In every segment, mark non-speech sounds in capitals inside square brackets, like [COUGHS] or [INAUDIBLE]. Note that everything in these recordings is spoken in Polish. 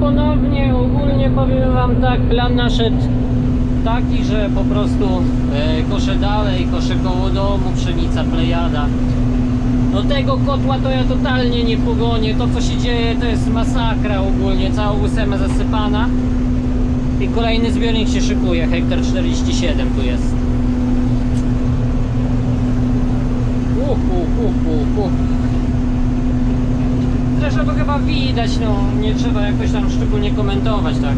ponownie. Ogólnie powiem Wam tak, plan naszedł taki, że po prostu e, koszę dalej, koszę koło domu, pszenica, plejada. No tego kotła to ja totalnie nie pogonię. To co się dzieje to jest masakra ogólnie. Cała ósema zasypana. I kolejny zbiornik się szykuje. Hektar 47 tu jest. Widać, no nie trzeba jakoś tam szczególnie komentować, tak?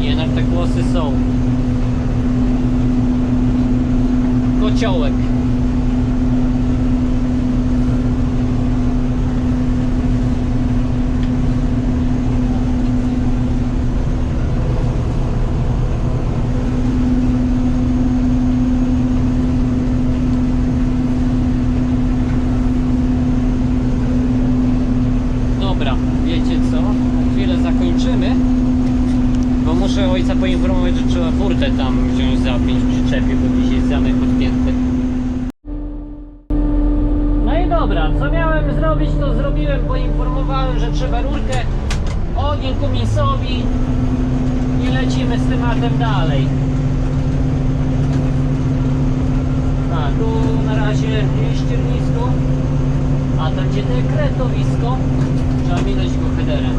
Jednak te głosy są. Kociołek. Dobra, wiecie co? Na chwilę zakończymy. Bo muszę ojca poinformować, że trzeba furtę tam wziąć za pięć przyczepie, bo dziś jest zamek podpięty. No i dobra, co miałem zrobić, to zrobiłem. Poinformowałem, że trzeba rurkę, ogień kumisowi i lecimy z tematem dalej. A tu na razie ściernisko, a tam gdzie dekretowisko, trzeba minąć go headerem.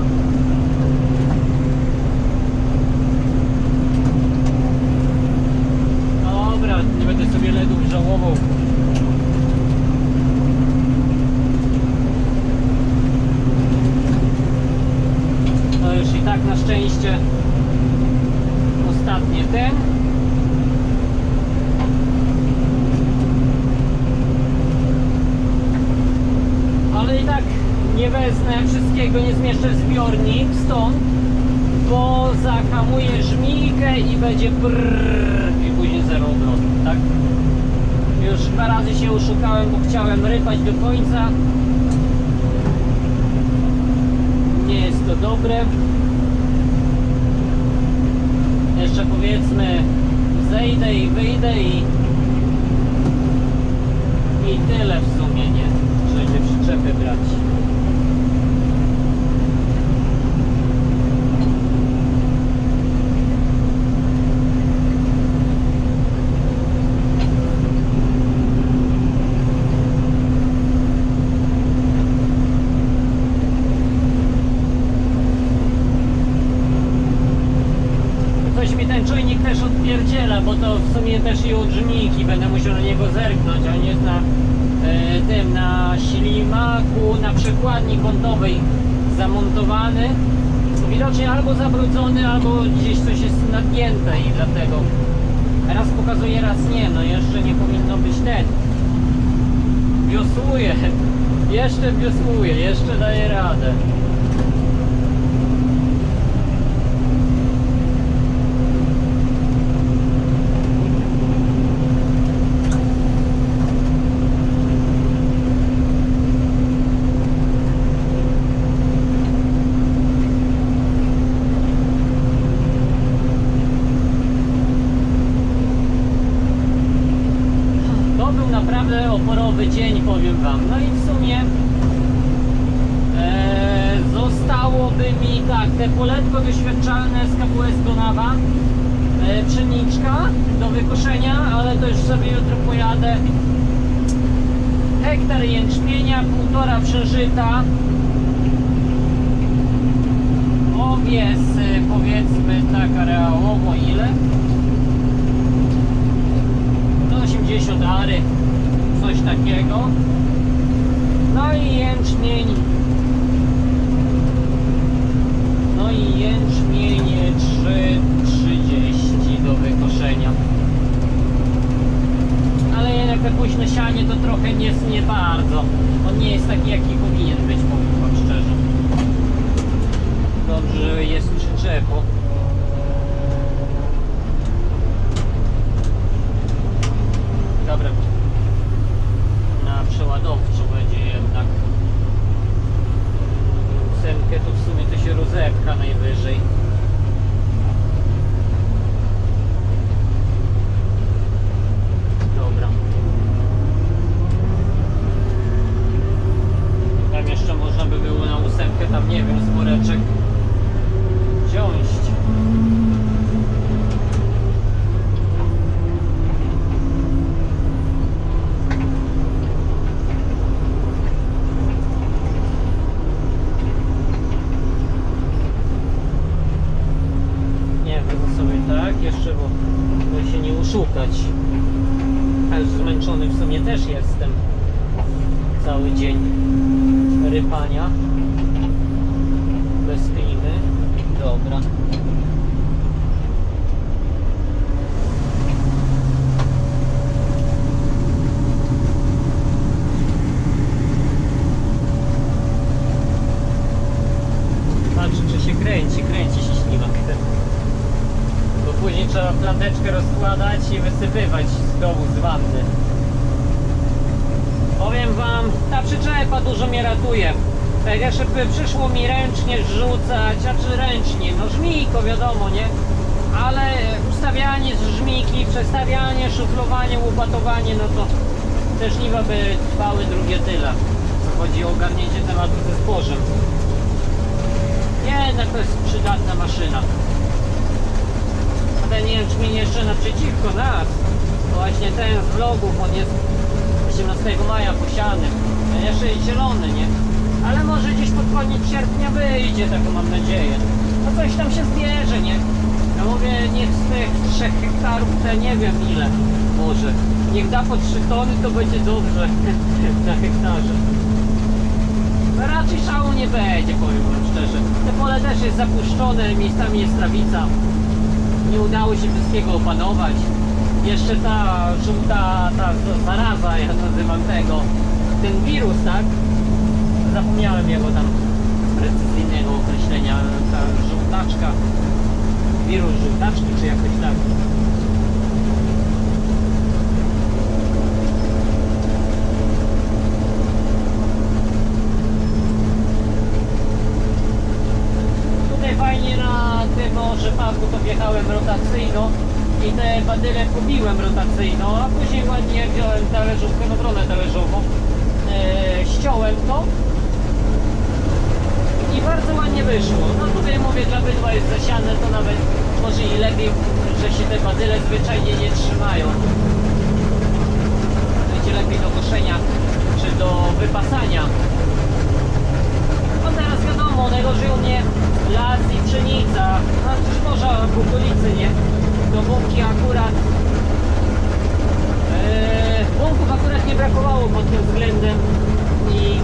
Dobra, nie będę sobie ledów żałował. To już i tak na szczęście ostatnie ten. Ale i tak nie wezmę wszystkiego, nie zmieszczę zbiornik stąd, bo zahamuję żmijkę i będzie brrrr i później zero obrotu, tak? Już dwa razy się oszukałem, bo chciałem rypać do końca. Nie jest to dobre. Jeszcze powiedzmy zejdę i wyjdę i i tyle w sumie, nie? Żeby przyczepy brać. Coś mi ten czujnik też odpierdziela, bo też i od żmijki będę musiał na niego zerknąć. On jest na e, tym, na ślimaku, na przekładni kątowej zamontowany. Widocznie albo zabrudzony, albo gdzieś coś jest nagięte i dlatego raz pokazuje, raz nie. No jeszcze nie powinno być ten. Wiosłuje. [LAUGHS] Jeszcze wiosłuje, jeszcze daje radę. To był naprawdę oporowy dzień, powiem Wam. No i w sumie e, zostałoby mi tak, te poletko doświadczalne z KWS Donawa, e, pszeniczka do wykoszenia, ale to już sobie jutro pojadę. Hektar jęczmienia, półtora przeżyta. Owies e, powiedzmy tak areałowo ile? do 80 ary, coś takiego. No i jęczmień. No i jęczmień 3,30 do wykoszenia. Ale jednak te późne sianie to trochę nie, nie bardzo. On nie jest taki jaki powinien być, powiem wam szczerze. Dobrze, że jest przyczepo. Dobra. Na przeładowczo będzie jednak. Ósemkę to w sumie to się rozepcha najwyżej. Dobra. Tam jeszcze można by było na ósemkę, tam nie wiem, z woreczek cały dzień rypania. Bez klimy. Dobra. Patrz, czy się kręci, kręci się ślimak. Bo później trzeba planteczkę rozkładać i wysypywać z dołu z wanny. Powiem wam, ta przyczepa dużo mnie ratuje. Tak jeszcze by przyszło mi ręcznie rzucać, a czy ręcznie, no żmijko wiadomo, nie? Ale ustawianie z żmiki, przestawianie, szuflowanie, łopatowanie, no to te żniwa by trwały drugie tyle. Chodzi o ogarnięcie tematu ze zbożem. Jednak to jest przydatna maszyna. A ten jęczmień jeszcze naprzeciwko nas, właśnie ten z vlogów, on jest 18 maja posiany. Jeszcze jest zielony, nie? Ale może gdzieś pod koniec sierpnia wyjdzie, taką mam nadzieję. No coś tam się zbierze, nie? Ja mówię, niech z tych 3 hektarów te nie wiem ile może. Niech da po 3 tony, to będzie dobrze [LAUGHS] na hektarze. Raczej szału nie będzie, powiem wam szczerze. Te pole też jest zapuszczone, miejscami jest trawica. Nie udało się wszystkiego opanować. Jeszcze ta żółta, ta zaraza, ja nazywam tego, ten wirus, tak? Zapomniałem jego tam precyzyjnego określenia, ta żółtaczka, wirus żółtaczki, czy jakoś tak. Tutaj fajnie na tym rzepaku to wjechałem rotacyjno i te badyle pobiłem rotacyjno, a później ładnie wziąłem talerzówkę, no talerzową, e, ściąłem to i bardzo ładnie wyszło. No tutaj mówię, dla bydła jest zasiane, to nawet może i lepiej, że się te badyle zwyczajnie nie trzymają. Będzie lepiej do koszenia czy do wypasania. No teraz wiadomo, najgorzej u mnie las i pszenica, a też morza w okolicy, nie? Do łąki akurat Eee, łąków akurat nie brakowało pod tym względem i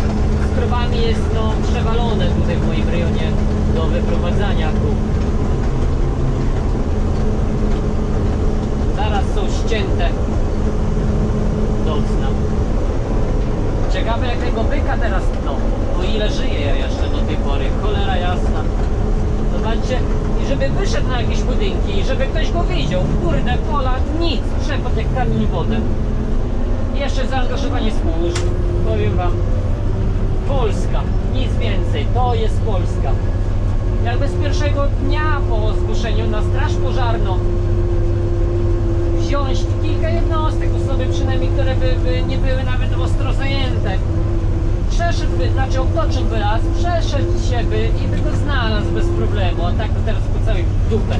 krowami jest no przewalone tutaj w moim rejonie do wyprowadzania krów. Zaraz są ścięte do cna. Ciekawe jakiego byka teraz tną. O ile żyje ja jeszcze do tej pory. Cholera jasna. Zobaczcie, i żeby wyszedł na jakieś budynki, i żeby ktoś go widział. Kurde, pola, nic. Przepad jak kamień wodę. Jeszcze zaangażowanie służb. Powiem wam. Polska. Nic więcej. To jest Polska. Jakby z pierwszego dnia po zgłoszeniu na straż pożarną wziąć kilka jednostek, osoby przynajmniej, które by, by nie były nawet ostro zajęte. Przeszedłby, znaczy obtoczyłby las, przeszedł się by i by go znalazł bez problemu, a tak to teraz po całej dupę.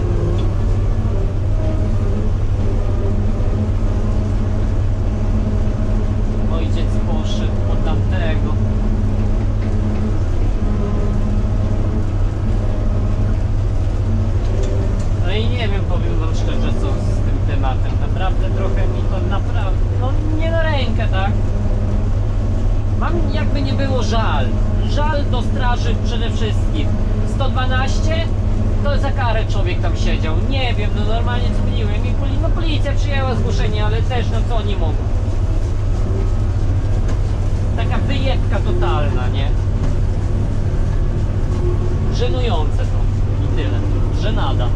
Ojciec poszedł po tamtego. No i nie wiem, powiem wam szczerze, co z tym tematem. Naprawdę trochę mi to naprawdę, no nie na rękę, tak? Mam jakby nie było żal. Do straży przede wszystkim. 112 to za karę człowiek tam siedział. Nie wiem, no normalnie dzwoniłem i poli no policja przyjęła zgłoszenie, ale też no co oni mogą. Taka wyjebka totalna, nie? Żenujące to i tyle. Żenada.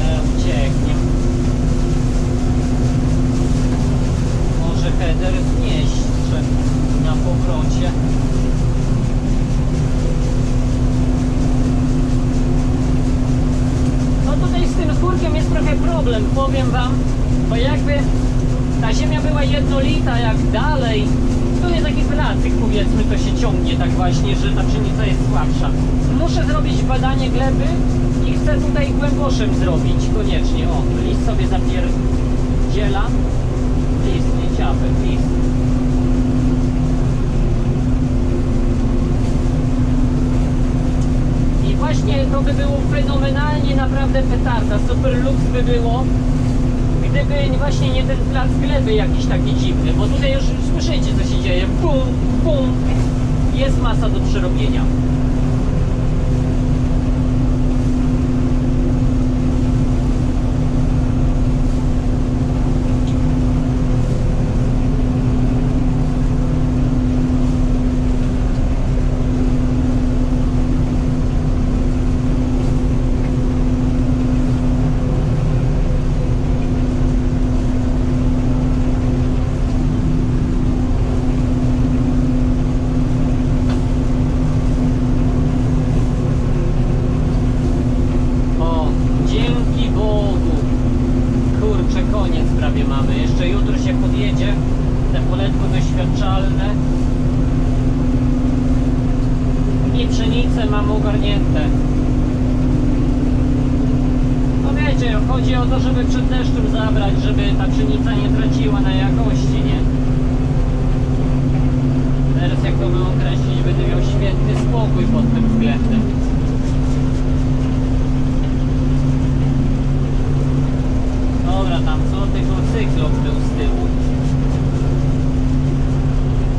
E, ucieknie. Może header znieść że na powrocie. No tutaj z tym skórkiem jest trochę problem, powiem wam, bo jakby Ta ziemia była jak dalej. Tu jest taki placyk, powiedzmy, to się ciągnie tak właśnie, że ta pszenica jest słabsza. Muszę zrobić badanie gleby i chcę tutaj głęboszym zrobić, koniecznie. O, list sobie zapierdziela. List, nie ciapek, list. Właśnie to by było fenomenalnie naprawdę petarda, super lux by było, gdyby właśnie nie ten plac gleby jakiś taki dziwny, bo tutaj już słyszycie co się dzieje, pum, pum, jest masa do przerobienia. O, dzięki Bogu. Kurczę, koniec prawie mamy. Jeszcze jutro się podjedzie. Te poletko doświadczalne. I pszenicę mam ogarnięte. No wiecie, chodzi o to, żeby przed deszczem zabrać, żeby ta pszenica nie traciła na jakości, nie? Teraz jak to bym określić, będę miał świetny spokój pod tym względem. Dobra, tam co tylko cyklop był z tyłu.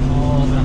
Dobra.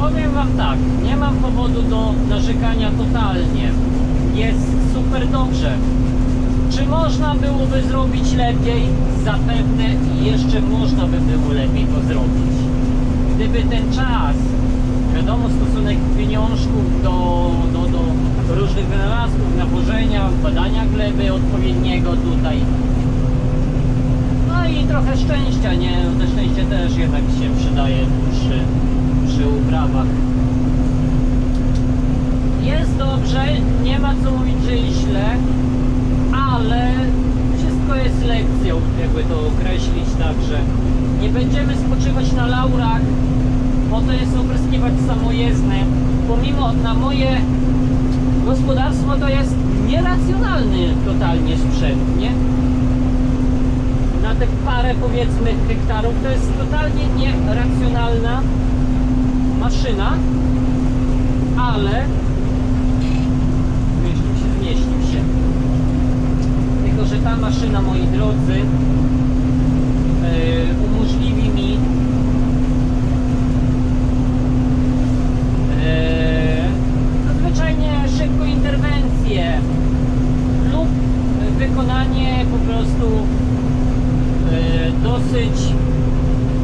Powiem Wam tak, nie mam powodu do narzekania totalnie. Jest super dobrze. Czy można byłoby zrobić lepiej? Zapewne jeszcze można by było lepiej to zrobić. Gdyby ten czas, wiadomo, stosunek pieniążków do, do, do różnych wynalazków, nawożenia, badania gleby odpowiedniego tutaj. No i trochę szczęścia, nie? To szczęście też jednak się przydaje przy, przy uprawach. Jest dobrze, nie ma co mówić, że źle, ale wszystko jest lekcją, jakby to określić, także nie będziemy spoczywać na laurach, bo to jest opryskiwać samojezdny. Pomimo na moje gospodarstwo to jest nieracjonalny totalnie sprzęt, nie? na te parę powiedzmy hektarów to jest totalnie nieracjonalna maszyna, ale zmieścił się, zmieścił się. Tylko, że ta maszyna, moi drodzy, yy, umożliwi mi yy, zwyczajnie szybką interwencję lub wykonanie po prostu e, dosyć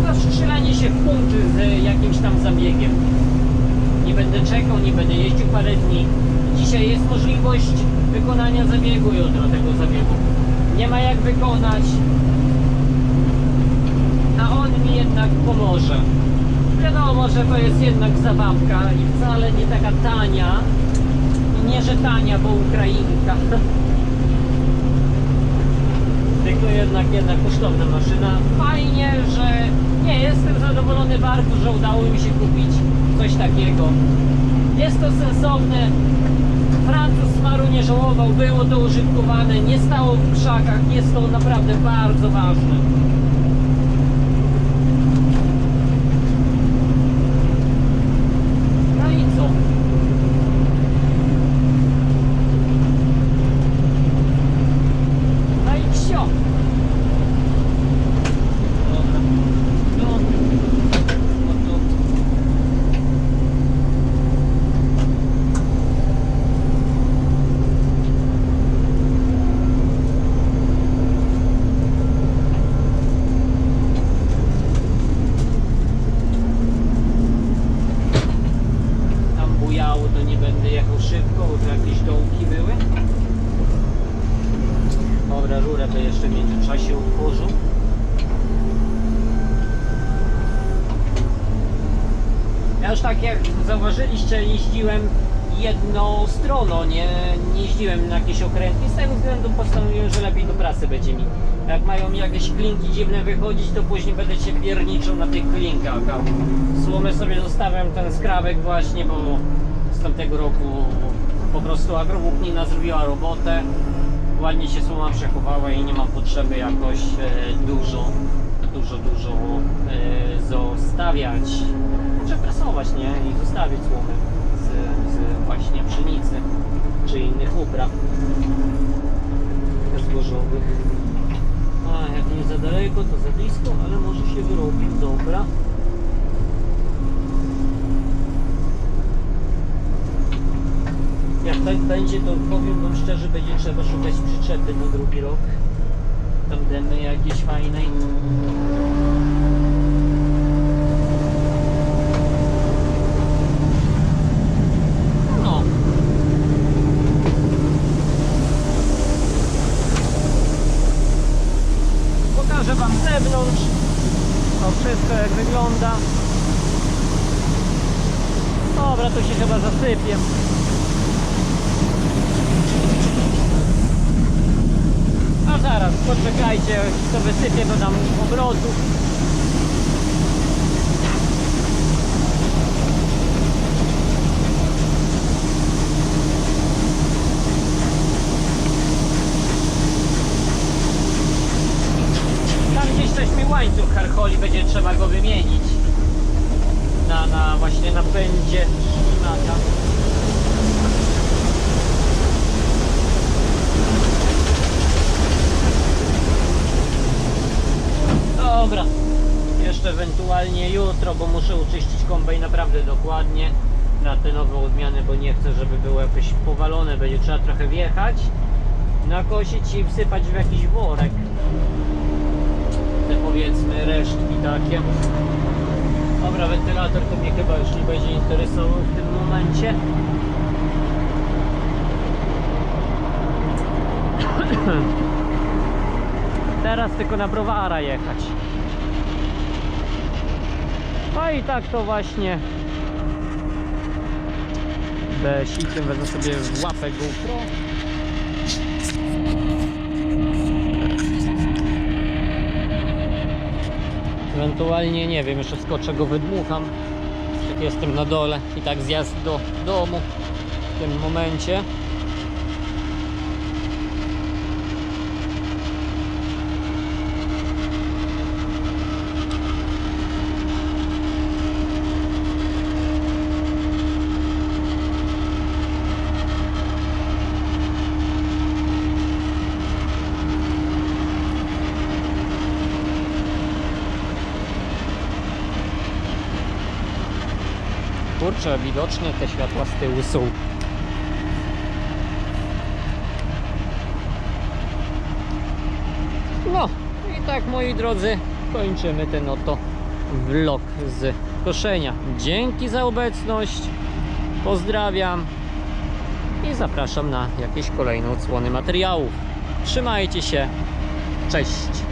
no, strzelanie się w punkty z jakimś tam zabiegiem. Nie będę czekał, nie będę jeździł parę dni. Dzisiaj jest możliwość wykonania zabiegu jutro tego zabiegu. Nie ma jak wykonać, a on mi jednak pomoże. Wiadomo, że to jest jednak zabawka i wcale nie taka tania. I nie, że tania, bo Ukrainka. [LAUGHS] tylko jednak jedna kosztowna maszyna. Fajnie, że nie jestem zadowolony bardzo, że udało mi się kupić coś takiego. Jest to sensowne. Francuz smaru nie żałował, było to użytkowane, nie stało w krzakach, jest to naprawdę bardzo ważne. No i co? No O! Dobra. No. No to... Tam bujało, to nie będę jechał szybko, bo tu jakieś dołki były. Dobra, rurę to jeszcze w międzyczasie otworzył. Ja już tak jak zauważyliście, jeździłem jednostrono, nie, nie jeździłem na jakieś okrętki. Z tego względu postanowiłem, że lepiej do pracy będzie mi. Jak mają jakieś klinki dziwne wychodzić, to później będę się pierniczył na tych klinkach. A słomy sobie zostawiam ten skrawek właśnie, bo z tamtego roku po prostu agrowłóknina zrobiła robotę. Ładnie się słoma przechowała i nie mam potrzeby jakoś e, dużo, dużo, dużo e, zostawiać, przeprasować, nie? I zostawić słomy z, z właśnie pszenicy czy innych upraw zbożowych. A jak nie za daleko, to za blisko, ale może się wyrobił, dobra. Jak tak będzie, to powiem wam szczerze, będzie trzeba szukać przyczepy na drugi rok. Tam demy jakieś fajnej. No. Pokażę wam z zewnątrz. Jak wygląda. Dobra, to się chyba zasypie. A zaraz, poczekajcie, to wysypię, dodam obrotu. Tam gdzieś coś harcholi, będzie trzeba go wymienić. Na, na właśnie napędzie ślimaka. Dobra, jeszcze ewentualnie jutro, bo muszę uczyścić kombaj naprawdę dokładnie na te nowe odmiany, bo nie chcę, żeby było jakieś powalone. Będzie trzeba trochę wjechać, nakosić i wsypać w jakiś worek. Te powiedzmy resztki takie. Dobra, wentylator to mnie chyba już nie będzie interesował w tym momencie. [COUGHS] Teraz tylko na browara jechać. No i tak to właśnie besikiem wezmę sobie w łapę GoPro. Ewentualnie nie wiem, jeszcze skoczę go wydmucham. Jak jestem na dole i tak zjazd do domu w tym momencie. Kurczę, widocznie te światła z tyłu są. No i tak moi drodzy, kończymy ten oto vlog z koszenia. Dzięki za obecność, pozdrawiam i zapraszam na jakieś kolejne odsłony materiałów. Trzymajcie się, cześć!